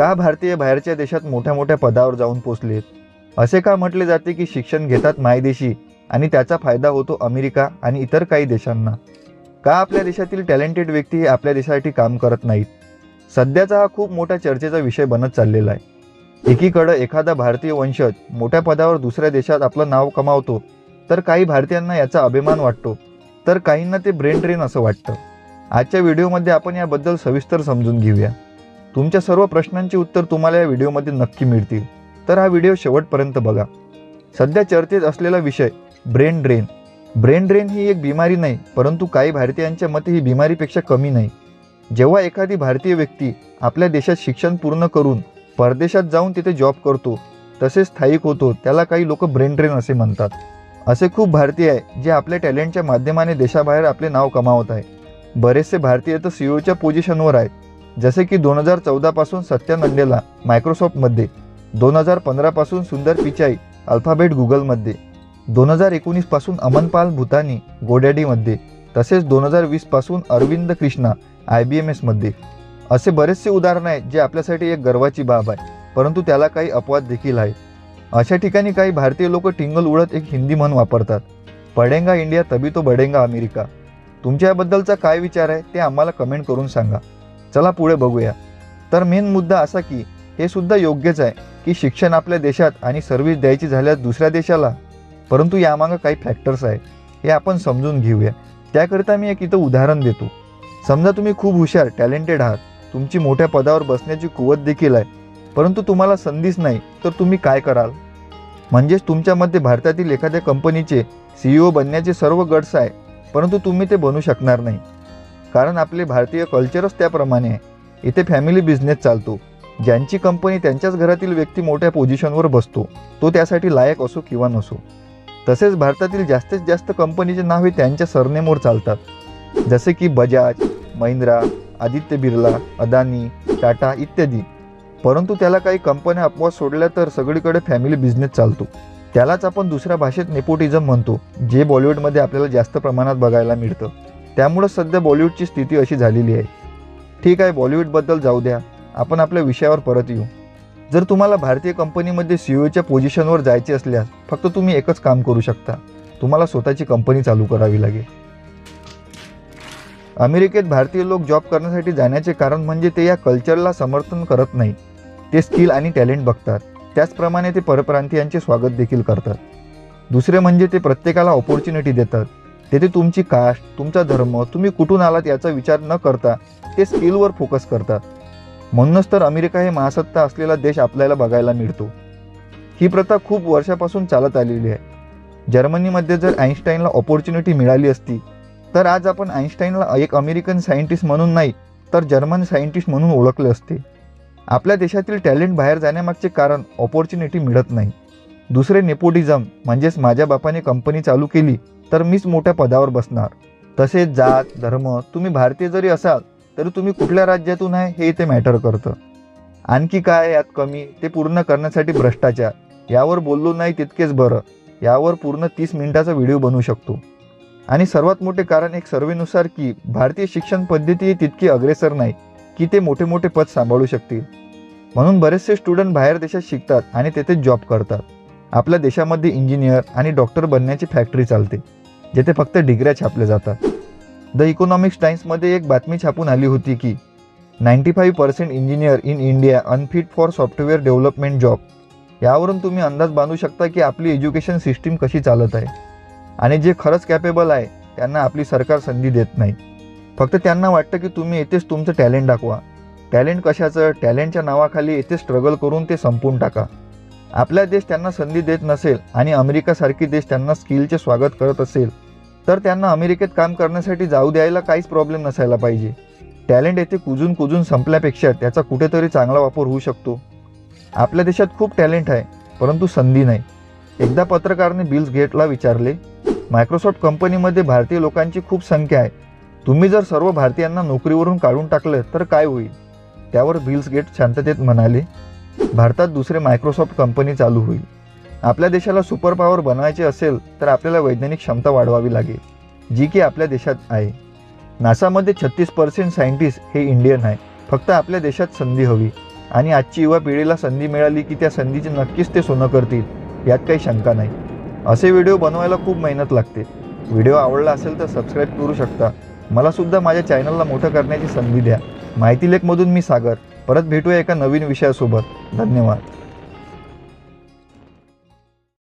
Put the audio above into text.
का भारतीय बाहेरच्या देशात मोठ्या मोठ्या पदावर जाऊन पोचलेत? असे का म्हटले जाते की शिक्षण घेतात मायदेशी आणि त्याचा फायदा होतो अमेरिका आणि इतर काही देशांना? का आपल्या देशातील टॅलेंटेड व्यक्ती हे आपल्या देशासाठी काम करत नाहीत? सध्याचा हा खूप मोठा चर्चेचा विषय बनत चाललेला आहे. एकीकडं एखादा भारतीय वंशज मोठ्या पदावर दुसऱ्या देशात आपलं नाव कमावतो तर काही भारतीयांना याचा अभिमान वाटतो तर काहींना ते ब्रेन ड्रेन असं वाटतं. आजच्या व्हिडिओमध्ये आपण याबद्दल सविस्तर समजून घेऊया. तुमच्या सर्व प्रश्नांची उत्तर तुम्हाला या व्हिडिओमध्ये नक्की मिळतील. तर हा व्हिडिओ शेवटपर्यंत बघा. सध्या चर्चेत असलेला विषय ब्रेन ड्रेन. ब्रेन ड्रेन ही एक बिमारी नाही परंतु काही भारतीयांच्या मते ही बिमारीपेक्षा कमी नाही. जेव्हा एखादी भारतीय व्यक्ती आपल्या देशात शिक्षण पूर्ण करून परदेशात जाऊन तिथे जॉब करतो तसेच स्थायिक होतो त्याला काही लोक ब्रेन ड्रेन असे म्हणतात. असे खूप भारतीय आहे जे आपल्या टॅलेंटच्या माध्यमाने देशाबाहेर आपले नाव कमावत आहे. बरेचसे भारतीय तर सीओच्या पोझिशनवर आहेत. जसे की दोन हजार चौदापासून सत्या नंडेला मायक्रोसॉफ्टमध्ये दोन हजार पंधरापासून सुंदर पिचाई अल्फाबेट गुगलमध्ये दोन हजार एकोणीसपासून अमनपाल भूतानी गोडॅडीमध्ये तसेच दोन हजार वीसपासून Arvind Krishna I B M एसमध्ये. असे बरेचसे उदाहरण आहेत जे आपल्यासाठी एक गर्वाची बाब आहे परंतु त्याला काही अपवाद देखील आहे अशा ठिकाणी काही भारतीय लोक टिंगल उडत एक हिंदी म्हण वापरतात पडेंगा इंडिया तबी तो बडेंगा अमेरिका. तुमच्याबद्दलचा काय विचार आहे ते आम्हाला कमेंट करून सांगा. चला पुढे बघूया. तर मेन मुद्दा असा की हे सुद्धा योग्यच आहे की शिक्षण आपल्या देशात आणि सर्व्हिस द्यायची झाल्यास दुसऱ्या देशाला. परंतु यामागं काही फॅक्टर्स आहेत हे आपण समजून घेऊया. त्याकरिता मी एक इथं उदाहरण देतो. समजा तुम्ही खूप हुशार टॅलेंटेड आहात. तुमची मोठ्या पदावर बसण्याची कुवत देखील आहे. परंतु तुम्हाला संधीच नाही तर तुम्ही काय कराल? म्हणजेच तुमच्यामध्ये भारतातील एखाद्या कंपनीचे सीईओ बनण्याचे सर्व गट्स आहे परंतु तुम्ही ते बनू शकणार नाही. कारण आपले भारतीय कल्चरच त्याप्रमाणे आहे. इथे फॅमिली बिझनेस चालतो. ज्यांची कंपनी त्यांच्याच घरातील व्यक्ती मोठ्या पोझिशनवर बसतो. तो त्यासाठी लायक असो किंवा नसो. तसेच भारतातील जास्तीत जास्त कंपनीचे नाव हे त्यांच्या सरनेमवर चालतात. जसे की बजाज महिंद्रा आदित्य बिर्ला अदानी टाटा इत्यादी. परंतु त्याला काही कंपन्या अपवाद सोडल्या तर सगळीकडे फॅमिली बिझनेस चालतो. त्यालाच आपण दुसऱ्या भाषेत नेपोटिझम म्हणतो जे बॉलिवूडमध्ये आपल्याला जास्त प्रमाणात बघायला मिळतं. त्यामुळं सध्या बॉलिवूडची स्थिती अशी झालेली आहे. ठीक आहे बॉलिवूडबद्दल जाऊ द्या. आपण आपल्या विषयावर परत येऊ. जर तुम्हाला भारतीय कंपनीमध्ये सी ओच्या पोझिशनवर जायचे असल्यास फक्त तुम्ही एकच काम करू शकता. तुम्हाला स्वतःची कंपनी चालू करावी लागेल. अमेरिकेत भारतीय लोक जॉब करण्यासाठी जाण्याचे कारण म्हणजे ते या कल्चरला समर्थन करत नाही. ते स्किल आणि टॅलेंट बघतात. त्याचप्रमाणे ते परप्रांतीयांचे स्वागत देखील करतात. दुसरे म्हणजे ते प्रत्येकाला ऑपॉर्च्युनिटी देतात. तेथे तुमची कास्ट तुमचा धर्म तुम्ही कुठून आलात याचा विचार न करता ते स्किलवर फोकस करतात. म्हणूनच तर अमेरिका हे महासत्ता असलेला देश आपल्याला बघायला मिळतो. ही प्रथा खूप वर्षापासून चालत आलेली आहे. जर्मनीमध्ये जर आईन्स्टाईनला ऑपॉर्च्युनिटी मिळाली असती तर आज आपण आईन्स्टाईनला एक अमेरिकन सायंटिस्ट म्हणून नाही तर जर्मन सायंटिस्ट म्हणून ओळखले असते. आपल्या देशातील टॅलेंट बाहेर जाण्यामागचे कारण ऑपॉर्च्युनिटी मिळत नाही. दुसरे नेपोटिझम म्हणजेच माझ्या बापाने कंपनी चालू केली तर मीच मोठ्या पदावर बसणार. तसेच जात धर्म तुम्ही भारतीय जरी असाल तरी तुम्ही कुठल्या राज्यातून आहे हे इथे मॅटर करतं. आणखी काय यात कमी ते पूर्ण करण्यासाठी भ्रष्टाचार. यावर बोललो नाही तितकेच बरं. यावर पूर्ण तीस मिनिटाचा व्हिडिओ बनवू शकतो. आणि सर्वात मोठे कारण एक सर्वेनुसार की भारतीय शिक्षण पद्धती तितकी अग्रेसर नाही की ते मोठे मोठे पद सांभाळू शकतील. म्हणून बरेचसे स्टुडंट बाहेर देशात शिकतात आणि तेथे जॉब करतात. आपल्या देशामध्ये इंजिनियर आणि डॉक्टर बनण्याची फॅक्टरी चालते. जेथे फक्त डिग्र्या छापल्या जातात. द इकॉनॉमिक्स टाइम्समध्ये एक बातमी छापून आली होती की ninety five percent engineer in India unfit for software development job. यावरून तुम्ही अंदाज बांधू शकता की आपली एज्युकेशन सिस्टीम कशी चालत आहे. आणि जे खरंच कॅपेबल आहे त्यांना आपली सरकार संधी देत नाही. फक्त त्यांना वाटतं की तुम्ही येथेच तुमचं टॅलेंट दाखवा. टॅलेंट कशाचं? टॅलेंटच्या नावाखाली येथे स्ट्रगल करून ते संपवून टाका. आपला देश त्यांना संधी देत नसेल आणि अमेरिकासारखी देश त्यांना स्किलचे स्वागत करत असेल तर त्यांना अमेरिकेत काम करण्यासाठी जाऊ द्यायला काहीच प्रॉब्लेम नसायला पाहिजे. टॅलेंट येथे कुजून कुजून संपल्यापेक्षा त्याचा कुठेतरी चांगला वापर होऊ शकतो. आपल्या देशात खूप टॅलेंट आहे परंतु संधी नाही. एकदा पत्रकारने बिल्स गेटला विचारले मायक्रोसॉफ्ट कंपनीमध्ये भारतीय लोकांची खूप संख्या आहे. तुम्ही जर सर्व भारतीयांना नोकरीवरून काढून टाकलं तर काय होईल? त्यावर बिल्स गेट शांततेत म्हणाले भारतात दुसरे मायक्रोसॉफ्ट कंपनी चालू होईल. आपल्या देशाला सुपर पॉवर बनवायचे असेल तर आपल्याला वैज्ञानिक क्षमता वाढवावी लागेल जी की आपल्या देशात आहे. नासामध्ये छत्तीस पर्सेंट सायंटिस्ट हे इंडियन आहे. फक्त आपल्या देशात संधी हवी. आणि आजची युवा पिढीला संधी मिळाली की त्या संधीची नक्कीच ते सोनं करतील यात काही शंका नाही. असे व्हिडिओ बनवायला खूप मेहनत लागते. व्हिडिओ आवडला असेल तर सबस्क्राईब करू शकता. मला सुद्धा माझ्या चॅनलला मोठं करण्याची संधी द्या. माहिती लेखमधून मी सागर. परत भेटूया एका नवीन विषयासोबत. धन्यवाद.